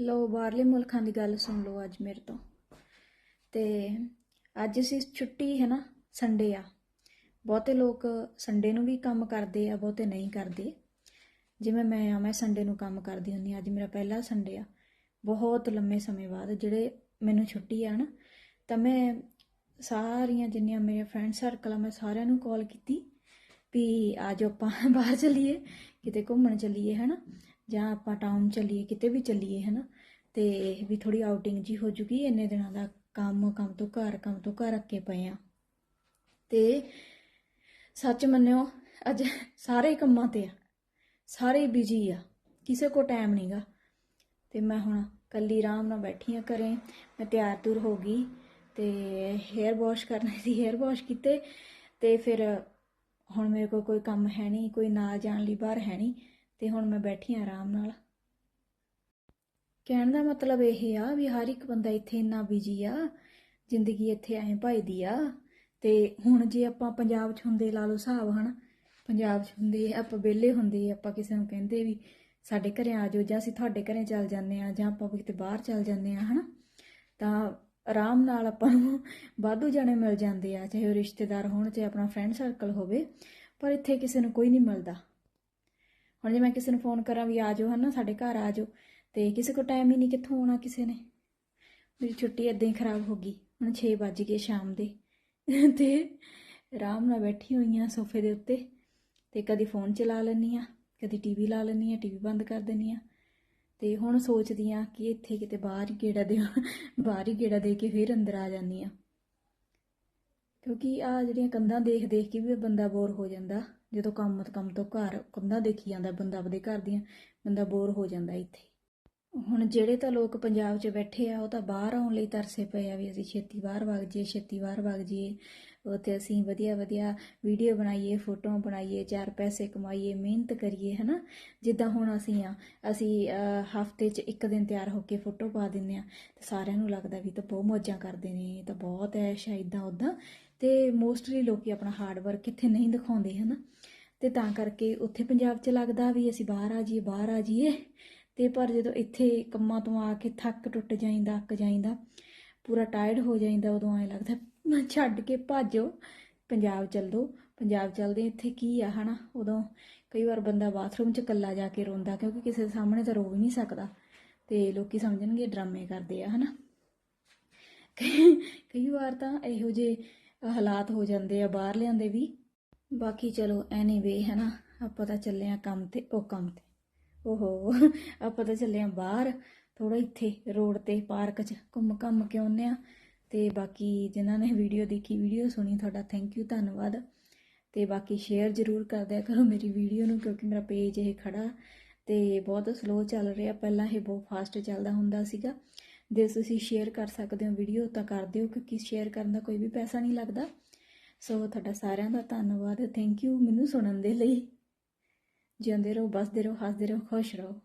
ਲੋ ਬਾਹਰਲੇ ਮੁਲਕਾਂ ਦੀ ਗੱਲ ਸੁਣ ਲਓ ਅੱਜ ਮੇਰੇ ਤੋਂ। ਤੇ ਅੱਜ ਅਸੀਂ ਛੁੱਟੀ ਹੈ ਨਾ ਸੰਡੇ ਆ। ਬਹੁਤੇ ਲੋਕ ਸੰਡੇ ਨੂੰ ਵੀ ਕੰਮ ਕਰਦੇ ਆ, ਬਹੁਤੇ ਨਹੀਂ ਕਰਦੇ। ਜਿਵੇਂ ਮੈਂ ਆ, ਮੈਂ ਸੰਡੇ ਨੂੰ ਕੰਮ ਕਰਦੀ ਹੁੰਦੀ ਹਾਂ, ਅੱਜ ਮੇਰਾ ਪਹਿਲਾ ਸੰਡੇ ਆ। ਬਹੁਤ ਲੰਮੇ ਸਮੇਂ ਬਾਅਦ ਜਿਹੜੇ ਮੈਨੂੰ ਛੁੱਟੀ ਆ ਨਾ, ਤਾਂ ਮੈਂ ਸਾਰੀਆਂ ਜਿੰਨੀਆਂ ਮੇਰੇ ਫਰੈਂਡ ਸਰਕਲ ਆ, ਮੈਂ ਸਾਰਿਆਂ ਨੂੰ ਕਾਲ ਕੀਤੀ ਵੀ ਆਜੋ ਆਪਾਂ ਬਾਹਰ ਚਲੀਏ, ਕਿਤੇ ਘੁੰਮਣ ਚੱਲੀਏ, ਹਨਾ? ਜਾਂ ਆਪਾਂ ਟਾਊਨ ਚੱਲੀਏ, ਕਿਤੇ ਵੀ ਚੱਲੀਏ, ਹਨਾ, ਤੇ ਵੀ ਥੋੜੀ ਆਊਟਿੰਗ ਜੀ ਹੋ ਜੂਗੀ, ਇੰਨੇ ਦਿਨਾਂ ਦਾ ਕੰਮ ਕੰਮ ਤੋਂ ਘਰ, ਕੰਮ ਤੋਂ ਘਰ ਅੱਕੇ ਪਏ ਆ। ਤੇ ਸੱਚ ਮੰਨਿਓ, ਅੱਜ ਸਾਰੇ ਕੰਮਾਂ ਤੇ ਆ, ਸਾਰੇ ਬਿਜ਼ੀ ਆ, ਕਿਸੇ ਕੋ ਟਾਈਮ ਨਹੀਂਗਾ ਤੇ ਮੈਂ ਹੁਣ ਕੱਲੀ ਆਰਾਮ ਨਾਲ ਬੈਠੀ ਆ ਘਰੇ, ਮੈਂ ਤਿਆਰ ਤੁਰ ਹੋ ਗਈ, ਤੇ ਹੇਅਰ ਵਾਸ਼ ਕਰਨੇ ਸੀ ਹੇਅਰ ਵਾਸ਼ ਕੀਤੇ, ਤੇ ਫਿਰ ਹੁਣ ਮੇਰੇ ਕੋਲ ਕੋਈ ਕੰਮ ਹੈ ਨਹੀਂ ਕੋਈ ਨਾਲ ਜਾਣ ਲਈ ਬਾਹਰ ਹੈ ਨਹੀਂ ਤੇ ਹੁਣ ਮੈਂ ਬੈਠੀ ਆ ਆਰਾਮ ਨਾਲ। ਕਹਿਣ ਦਾ ਮਤਲਬ ਇਹ ਆ ਵੀ ਹਰ ਇੱਕ ਬੰਦਾ ਇੱਥੇ ਇੰਨਾ ਬਿਜ਼ੀ ਆ, ਜ਼ਿੰਦਗੀ ਇੱਥੇ ਐਂ ਭਜਦੀ ਆ। ਤੇ ਹੁਣ ਜੇ ਆਪਾਂ ਪੰਜਾਬ 'ਚ ਹੁੰਦੇ ਲਾ ਲਓ ਹਿਸਾਬ ਹਨਾ, ਪੰਜਾਬ 'ਚ ਹੁੰਦੇ ਆਪਾਂ ਵਿਹਲੇ ਹੁੰਦੇ, ਆਪਾਂ ਕਿਸੇ ਨੂੰ ਕਹਿੰਦੇ ਵੀ ਸਾਡੇ ਘਰੇ ਆ ਜਾਓ ਜਾਂ ਅਸੀਂ ਤੁਹਾਡੇ ਘਰੇ ਚੱਲ ਜਾਂਦੇ ਆ ਜਾਂ ਆਪਾਂ ਕਿਤੇ ਬਾਹਰ ਚੱਲ ਜਾਂਦੇ ਆ ਹਨਾ, ਤਾਂ ਆਰਾਮ ਨਾਲ ਆਪਾਂ ਨੂੰ ਵਾਧੂ ਜਾਣੇ ਮਿਲ ਜਾਂਦੇ ਆ, ਚਾਹੇ ਉਹ ਰਿਸ਼ਤੇਦਾਰ ਹੋਣ, ਚਾਹੇ ਆਪਣਾ ਫਰੈਂਡ ਸਰਕਲ ਹੋਵੇ, ਪਰ ਇੱਥੇ ਕਿਸੇ ਨੂੰ ਕੋਈ ਨਹੀਂ ਮਿਲਦਾ। ਹੁਣ ਜੇ ਮੈਂ ਕਿਸੇ ਨੂੰ ਫੋਨ ਕਰਾਂ ਵੀ ਆ ਜਾਓ ਹਨਾ, ਸਾਡੇ ਘਰ ਆ ਜਾਓ, ਤੇ ਕਿਸੇ ਕੋ ਟਾਈਮ ਹੀ ਨਹੀਂ ਕਿੱਥੋਂ ਆਉਣਾ ਕਿਸੇ ਨੇ? ਮੇਰੀ ਛੁੱਟੀ ਏਦਾਂ ਹੀ ਖਰਾਬ ਹੋ ਗਈ, ਹੁਣ 6 ਵੱਜ ਗਏ ਸ਼ਾਮ ਦੇ, ਤੇ ਆਰਾਮ ਨਾਲ ਬੈਠੀ ਹੋਈ ਆ ਸੋਫੇ ਦੇ ਉੱਤੇ, ਤੇ ਕਦੀ ਫੋਨ ਚਲਾ ਲੈਂਦੀ ਆ, ਕਦੀ ਟੀਵੀ ਲਾ ਲੈਂਦੀ ਆ ਟੀਵੀ ਬੰਦ ਕਰ ਦਿੰਦੀ ਆ, ਤੇ ਹੁਣ ਸੋਚਦੀ ਆ ਕਿ ਇੱਥੇ ਕਿਤੇ ਬਾਹਰ ਹੀ ਗੇੜਾ ਦੇ, ਬਾਹਰ ਹੀ ਗੇੜਾ ਦੇ ਕੇ ਫਿਰ ਅੰਦਰ ਆ ਜਾਂਦੀ ਆ। ਕਿਉਂਕਿ ਆ ਜਿਹੜੀਆਂ ਕੰਧਾਂ ਦੇਖ ਦੇਖ ਕੇ ਵੀ ਬੰਦਾ ਬੋਰ ਹੋ ਜਾਂਦਾ। ਜਦੋਂ ਕੰਮ ਤੋਂ ਕੰਮ ਤੋਂ ਘਰ ਕੰਧਾਂ ਦੇਖੀ ਜਾਂਦਾ ਬੰਦਾ, ਆਪਦੇ ਘਰ ਦੀਆਂ, ਬੰਦਾ ਬੋਰ ਹੋ ਜਾਂਦਾ ਇੱਥੇ। ਹੁਣ ਜਿਹੜੇ ਤਾਂ ਲੋਕ ਪੰਜਾਬ 'ਚ ਬੈਠੇ ਆ, ਉਹ ਤਾਂ ਬਾਹਰ ਆਉਣ ਲਈ ਤਰਸੇ ਪਏ ਆ ਵੀ ਅਸੀਂ ਛੇਤੀ ਬਾਹਰ ਵਗ ਜਾਈਏ, ਛੇਤੀ ਬਾਹਰ ਵਗ ਜਾਈਏ। ਉੱਥੇ ਅਸੀਂ ਵਧੀਆ ਵਧੀਆ ਵੀਡੀਓ ਬਣਾਈਏ, ਫੋਟੋਆਂ ਬਣਾਈਏ, ਚਾਰ ਪੈਸੇ ਕਮਾਈਏ, ਮਿਹਨਤ ਕਰੀਏ, ਹਨਾ? ਜਿੱਦਾਂ ਹੁਣ ਅਸੀਂ ਆ, ਅਸੀਂ ਹਫ਼ਤੇ 'ਚ ਇੱਕ ਦਿਨ ਤਿਆਰ ਹੋ ਕੇ ਫੋਟੋ ਪਾ ਦਿੰਨੇ ਆ, ਤੇ ਸਾਰਿਆਂ ਨੂੰ ਲੱਗਦਾ ਵੀ ਤਾਂ ਬਹੁਤ ਮੌਜਾਂ ਕਰਦੇ ਨੇ, ਇਹ ਤਾਂ ਬਹੁਤ ਐਸ਼ ਆ ਇਦਾਂ ਉਦਾਂ ਤੇ ਮੋਸਟਲੀ ਲੋਕੀ ਆਪਣਾ ਹਾਰਡ ਵਰਕ ਕਿੱਥੇ ਨਹੀਂ ਦਿਖਾਉਂਦੇ, ਹਨਾ? ਤੇ ਤਾਂ ਕਰਕੇ ਉੱਥੇ ਪੰਜਾਬ 'ਚ ਲੱਗਦਾ ਵੀ ਅਸੀਂ ਬਾਹਰ ਆ ਜਾਈਏ, ਬਾਹਰ ਆ ਜਾਈਏ। ਤੇ ਪਰ ਜਦੋਂ ਇੱਥੇ ਕੰਮਾਂ ਤੋਂ ਆ ਕੇ ਥੱਕ ਟੁੱਟ ਜਾਂਦਾ ਅੱਕ ਜਾਂਦਾ ਪੂਰਾ ਟਾਇਰਡ ਹੋ ਜਾਂਦਾ ਉਦੋਂ ਐ ਲੱਗਦਾ ਛੱਡ ਕੇ ਭਾਜੋ, ਪੰਜਾਬ ਚੱਲ ਦੋ। ਪੰਜਾਬ ਚੱਲਦੇ ਇੱਥੇ ਕੀ ਆ, ਹਨਾ? ਉਦੋਂ ਕਈ ਵਾਰ ਬੰਦਾ ਬਾਥਰੂਮ 'ਚ ਇਕੱਲਾ ਜਾ ਕੇ ਰੋਂਦਾ, ਕਿਉਂਕਿ ਕਿਸੇ ਦੇ ਸਾਹਮਣੇ ਤਾਂ ਰੋ ਵੀ ਨਹੀਂ ਸਕਦਾ। ਤੇ ਲੋਕੀ ਸਮਝਣਗੇ ਡਰਾਮੇ ਕਰਦੇ ਆ, ਹਨਾ? ਕਈ ਕਈ ਵਾਰ ਤਾਂ ਇਹੋ ਜਿਹੇ ਹਾਲਾਤ ਹੋ ਜਾਂਦੇ ਆ, ਬਾਹਰ ਲਿਆਂਦੇ ਵੀ। ਬਾਕੀ ਚਲੋ ਐਨੀਵੇ ਹਨਾ? ਆਪਾਂ ਤਾਂ ਚੱਲੇ ਆ ਕੰਮ ਤੇ, ਉਹ ਕੰਮ ਤੇ। ਓਹੋ, ਆਪਾਂ ਤਾਂ ਚੱਲੇ ਆ ਬਾਹਰ ਥੋੜਾ ਇੱਥੇ ਰੋਡ ਤੇ ਪਾਰਕ 'ਚ ਘੁੰਮ ਘੰਮ ਕੇ ਆਉਂਦੇ ਆ। ਤੇ ਬਾਕੀ ਜਿਨ੍ਹਾਂ ਨੇ ਵੀਡੀਓ ਦੇਖੀ, ਵੀਡੀਓ ਸੁਣੀ, ਤੁਹਾਡਾ ਥੈਂਕ ਯੂ ਧੰਨਵਾਦ। ਤੇ ਬਾਕੀ ਸ਼ੇਅਰ ਜ਼ਰੂਰ ਕਰਦਿਆ ਕਰੋ ਮੇਰੀ ਵੀਡੀਓ ਨੂੰ, ਕਿਉਂਕਿ ਮੇਰਾ ਪੇਜ ਇਹ ਖੜਾ। ਤੇ ਬਹੁਤ ਸਲੋ ਚੱਲ ਰਿਹਾ, ਪਹਿਲਾਂ ਇਹ ਬਹੁਤ ਫਾਸਟ ਚੱਲਦਾ ਹੁੰਦਾ ਸੀਗਾ। ਜੇ ਤੁਸੀਂ ਸ਼ੇਅਰ ਕਰ ਸਕਦੇ ਹੋ ਵੀਡੀਓ, ਤਾਂ ਕਰ ਦਿਓ, ਕਿਉਂਕਿ ਸ਼ੇਅਰ ਕਰਨ ਦਾ ਕੋਈ ਵੀ ਪੈਸਾ ਨਹੀਂ ਲੱਗਦਾ। ਸੋ ਤੁਹਾਡਾ ਸਾਰਿਆਂ ਦਾ ਧੰਨਵਾਦ ਥੈਂਕ ਯੂ ਮੈਨੂੰ ਸੁਣਨ ਦੇ ਲਈ। ਜਿਉਂਦੇ ਰਹੋ ਬਸਦੇ ਰਹੋ ਹੱਸਦੇ ਰਹੋ ਖੁਸ਼ ਰਹੋ।